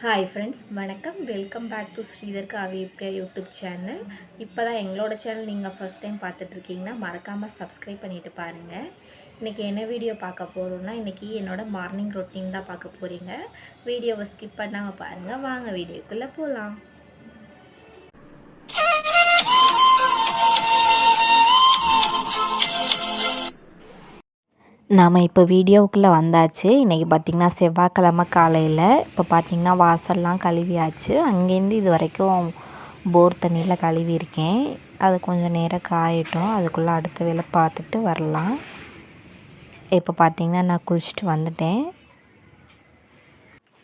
Hi friends வணக்கம். Welcome back to Sridhar Kavi Priya YouTube channel. இப்போ தான் எங்களோட சேனல் நீங்கள் ஃபஸ்ட் டைம் பார்த்துட்ருக்கீங்கன்னா மறக்காமல் சப்ஸ்கிரைப் பண்ணிவிட்டு பாருங்கள் இன்றைக்கி என்ன வீடியோ பார்க்க போகிறோன்னா இன்றைக்கி என்னோடய மார்னிங் ரொட்டீன் தான் பார்க்க போகிறீங்க வீடியோவை ஸ்கிப் பண்ணாமல் பாருங்கள் வாங்க வீடியோக்குள்ளே போகலாம் நாம் இப்போ வீடியோவுக்குள்ளே வந்தாச்சு. இன்றைக்கி பார்த்திங்கன்னா செவ்வாய்க்கிழமை காலையில். இப்போ பார்த்திங்கன்னா வாசல்லாம் கழுவியாச்சு. அங்கேருந்து இது வரைக்கும் போர் தண்ணியில் கழுவியிருக்கேன். அது கொஞ்சம் நேரம் காயட்டும். அதுக்குள்ளே அடுத்த வேலை பார்த்துட்டு வரலாம். இப்போ பார்த்திங்கன்னா நான் குளிச்சுட்டு வந்துட்டேன்.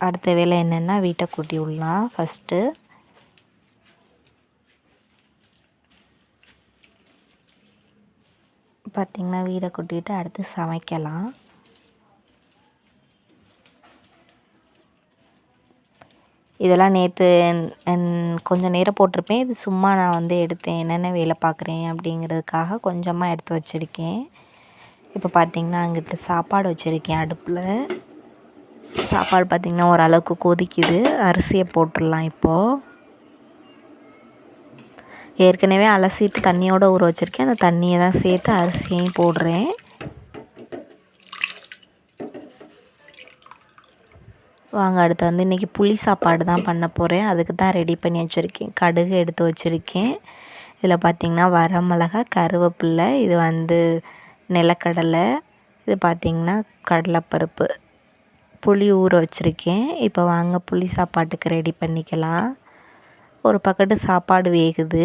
அடுத்த வேலை என்னென்னா வீட்டை கூட்டி விடலாம் ஃபஸ்ட்டு பார்த்திங்கன்னா வீடை கொட்டிட்டு அடுத்து சமைக்கலாம். இதெல்லாம் நேற்று கொஞ்சம் நேரம் போட்டிருப்பேன். இது சும்மா நான் வந்து எடுத்தேன். என்னென்ன வேலை பார்க்குறேன் அப்படிங்கிறதுக்காக கொஞ்சமாக எடுத்து வச்சுருக்கேன். இப்போ பார்த்திங்கன்னா அங்கிட்டு சாப்பாடு வச்சுருக்கேன் அடுப்பில். சாப்பாடு பார்த்திங்கன்னா ஓரளவுக்கு கொதிக்குது. அரிசியை போட்டுடலாம் இப்போது ஏற்கனவே அலசிட்டு தண்ணியோடு ஊற வச்சுருக்கேன். அந்த தண்ணியை தான் சேர்த்து அரிசியையும் போடுறேன். வாங்க அடுத்து வந்து இன்றைக்கி புளி சாப்பாடு தான் பண்ண போகிறேன் அதுக்கு தான் ரெடி பண்ணி வச்சுருக்கேன். கடுகு எடுத்து வச்சுருக்கேன். இதில் பார்த்திங்கன்னா வரமிளகா கருவேப்பில்லை இது வந்து நிலக்கடலை இது பார்த்திங்கன்னா கடலைப்பருப்பு. புளி ஊற வச்சுருக்கேன். இப்போ வாங்க புளி சாப்பாட்டுக்கு ரெடி பண்ணிக்கலாம். ஒரு பக்கத்து சாப்பாடு வேகுது.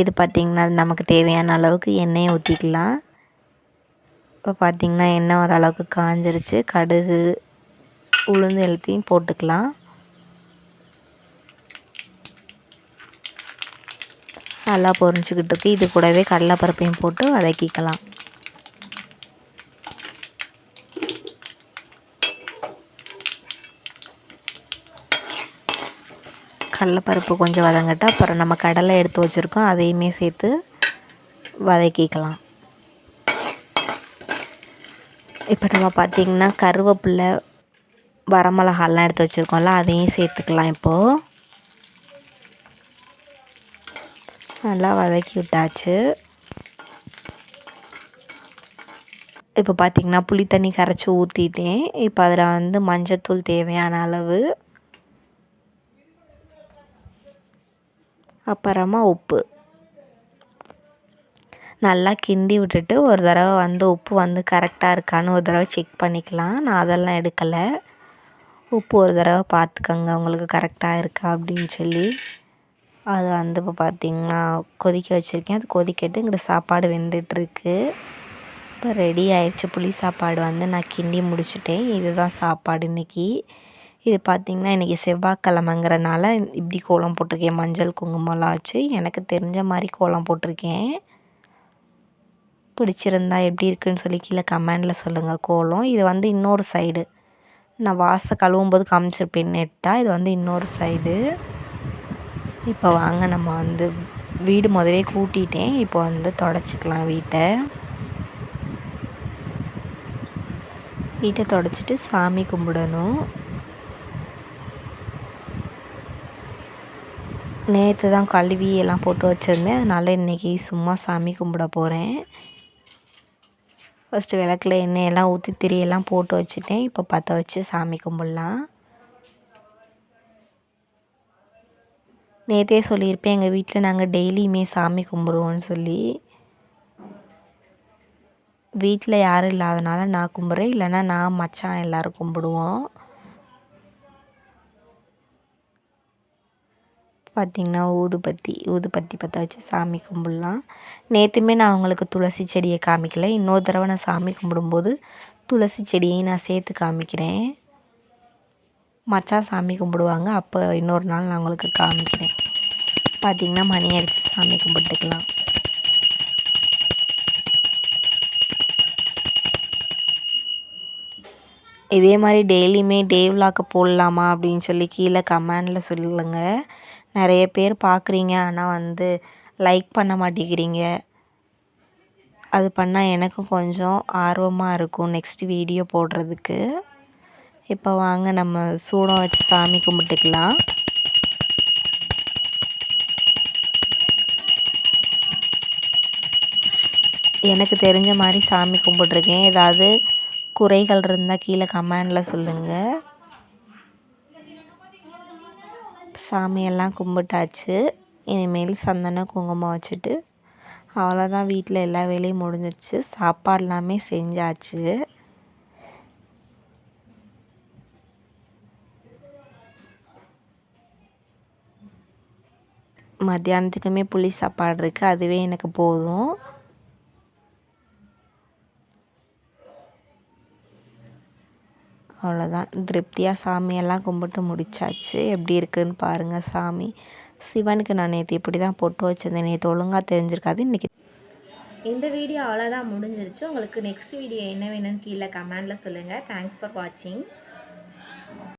இது பார்த்திங்கன்னா நமக்கு தேவையான அளவுக்கு எண்ணெயை ஊற்றிக்கலாம் இப்போ பார்த்திங்கன்னா எண்ணெய் ஓரளவுக்கு காஞ்சிருச்சு. கடுகு உளுந்து எல்லாத்தையும் போட்டுக்கலாம். நல்லா பொரிஞ்சிக்கிட்டு இருக்கு. இது கூடவே கடலைப்பருப்பையும் போட்டு வதக்கிக்கலாம். கடலப்பருப்பு கொஞ்சம் வதங்கட்டும் அப்புறம் நம்ம கடலை எடுத்து வச்சுருக்கோம் அதையுமே சேர்த்து வதக்கிக்கலாம். இப்போ நம்ம பார்த்திங்கன்னா கருவேப்பிலை வரமிளகாலாம் எடுத்து வச்சுருக்கோம்ல அதையும் சேர்த்துக்கலாம் இப்போது நல்லா வதக்கி விட்டாச்சு. இப்போ பார்த்திங்கன்னா புளி தண்ணி கரைச்சி ஊற்றிட்டேன் இப்போ அதில் வந்து மஞ்சத்தூள் தேவையான அளவு அப்புறமா உப்பு. நல்லா கிண்டி விட்டுட்டு ஒரு தடவை வந்து உப்பு வந்து கரெக்டாக இருக்கான்னு ஒரு தடவை செக் பண்ணிக்கலாம். நான் அதெல்லாம் எடுக்கலை. உப்பு ஒரு தடவை பார்த்துக்கோங்க உங்களுக்கு கரெக்டாக இருக்கா அப்படின்னு சொல்லி. அது வந்து இப்போ பார்த்திங்கன்னா கொதிக்க வச்சுருக்கேன். அது கொதிக்கட்டு இங்கிட்ட சாப்பாடு வெந்துட்டுருக்கு. இப்போ ரெடி ஆயிடுச்சு. புளி சாப்பாடு வந்து நான் கிண்டி முடிச்சிட்டேன். இதுதான் சாப்பாடு இன்றைக்கி இது பார்த்திங்கன்னா இன்றைக்கி செவ்வாய்க்கிழமைங்கிறனால இப்படி கோலம் போட்டிருக்கேன். மஞ்சள் குங்குமம்லாம் வச்சு எனக்கு தெரிஞ்ச மாதிரி கோலம் போட்டிருக்கேன். பிடிச்சிருந்தா எப்படி இருக்குன்னு சொல்லி கீழே கமெண்டில் சொல்லுங்கள் கோலம் இது வந்து இன்னொரு சைடு நான் வாசை கழுவும் போது காமிச்சிருப்பேன் நெட்டாக இது வந்து இன்னொரு சைடு இப்போ வாங்க நம்ம வந்து வீடு முதவே கூட்டிட்டேன். இப்போ வந்து தொடச்சிக்கலாம் வீட்டை. வீட்டை தொடச்சிட்டு சாமி கும்பிடணும். நேற்று தான் கழுவி எல்லாம் போட்டு வச்சுருந்தேன். அதனால் இன்றைக்கி சும்மா சாமி கும்பிட போகிறேன் ஃபஸ்ட்டு விளக்கில் எண்ணெயெல்லாம் ஊற்றி திரியெல்லாம் போட்டு வச்சுட்டேன். இப்போ பற்ற வச்சு சாமி கும்பிட்லாம். நேற்றே சொல்லியிருப்பேன் எங்கள் வீட்டில் நாங்கள் டெய்லியுமே சாமி கும்பிடுவோன்னு சொல்லி. வீட்டில் யாரும் இல்லாதனால நான் கும்பிட்றேன். இல்லைன்னா நான் மச்சான் எல்லோரும் கும்பிடுவோம். பார்த்திங்கன்னா ஊதுபத்தி ஊதுபத்தி பற்ற வச்சு சாமி கும்பிட்லாம். நேற்றுமே நான் அவங்களுக்கு துளசி செடியை காமிக்கல. இன்னொரு தடவை நான் சாமி கும்பிடும்போது துளசி செடியையும் நான் சேர்த்து காமிக்கிறேன். மச்சான் சாமி கும்பிடுவாங்க. அப்போ இன்னொரு நாள் நான் உங்களுக்கு காமிக்கிறேன். பார்த்திங்கன்னா மணி அடித்து சாமி கும்பிட்டுக்கலாம். இதே மாதிரி டெய்லியுமே டே விலாக்கு போடலாமா அப்படின்னு சொல்லி கீழே கமெண்டில் சொல்லுங்கள் நிறைய பேர் பார்க்குறீங்க ஆனால் வந்து லைக் பண்ண மாட்டேங்கிறீங்க. அது பண்ணால் எனக்கும் கொஞ்சம் ஆர்வமாக இருக்கும் நெக்ஸ்ட் வீடியோ போடுறதுக்கு. இப்போ வாங்க நம்ம சூடம் வச்சு சாமி கும்பிட்டுக்கலாம். எனக்கு தெரிஞ்ச மாதிரி சாமி கும்பிட்ருக்கேன் ஏதாவது குறைகள் இருந்தால் கீழே கமெண்டில் சொல்லுங்கள் சாமியெல்லாம் கும்பிட்டாச்சு. இனிமேல் சந்தனம் குங்குமம் வச்சுட்டு அவ்வளோதான் வீட்டில் எல்லா வேலையும் முடிஞ்சிச்சு. சாப்பாடு எல்லாமே செஞ்சாச்சு. மத்தியானத்துக்குமே புளி சாப்பாடு இருக்குது அதுவே எனக்கு போதும். அவ்வளோதான் திருப்தியாக சாமியெல்லாம் கும்பிட்டு முடிச்சாச்சு. எப்படி இருக்குன்னு பாருங்கள் சாமி. சிவனுக்கு நான் நேற்று இப்படி தான் பொட்டு வச்சிருந்தேன். நேற்று ஒழுங்காக தெரிஞ்சிருக்காது. இன்றைக்கி இந்த வீடியோ அவ்வளோதான் முடிஞ்சிருச்சு. உங்களுக்கு நெக்ஸ்ட் வீடியோ என்ன வேணும்னு கீழே கமெண்டில் சொல்லுங்கள் தேங்க்ஸ் ஃபார் வாட்சிங்